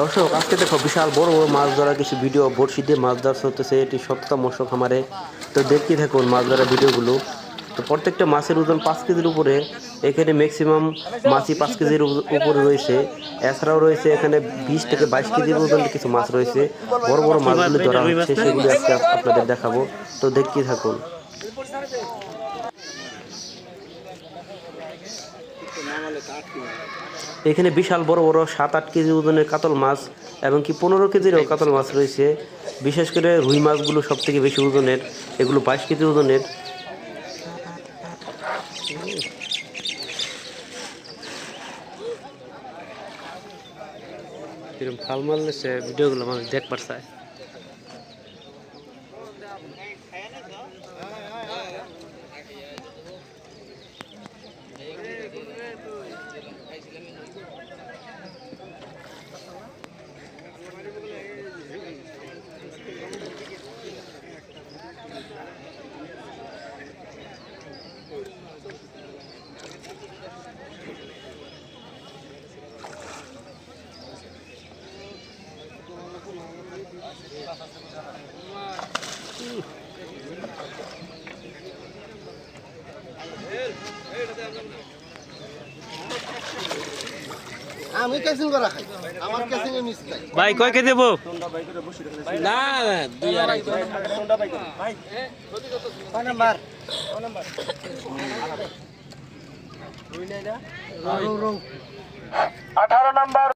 দর্শক, আজকে দেখো বিশাল বড় বড় মাছ ধরার কিছু ভিডিও বড়শি দিয়ে মাছ ধরা চলতেছে, এটি সপ্তাহ মৎস্য খামারে। তো দেখতে থাকুন মাছ ধরার ভিডিওগুলো তো প্রত্যেকটা মাছের ওজন পাঁচ কেজির উপরে, এখানে ম্যাক্সিমাম মাছই পাঁচ কেজির উপরে রয়েছে। এছাড়াও রয়েছে এখানে বিশ থেকে বাইশ কেজির ওজনের কিছু মাছ রয়েছে। বড় বড় মাছগুলো ধরা হচ্ছে, সেগুলো আজকে আপনাদের দেখাবো। তো দেখতে থাকুন। এখানে বিশাল বড় বড় সাত আট কেজি ওজনের কাতল মাছ এবং কি পনেরো কেজিরও কাতল মাছ রয়েছে। বিশেষ করে রুই মাছগুলো সব থেকে বেশি ওজনের এগুলো বাইশ কেজি ওজনের। এরকম ফাল মারলে সে ভিডিওগুলো মানুষ দেখবার চায়। আমি ক্যাসিং করা খাই। আমার ক্যাসিং এ মিস খাই। ভাই কয় কেজি দেবো? না না দুই আড়াই আঠারো নাম্বার।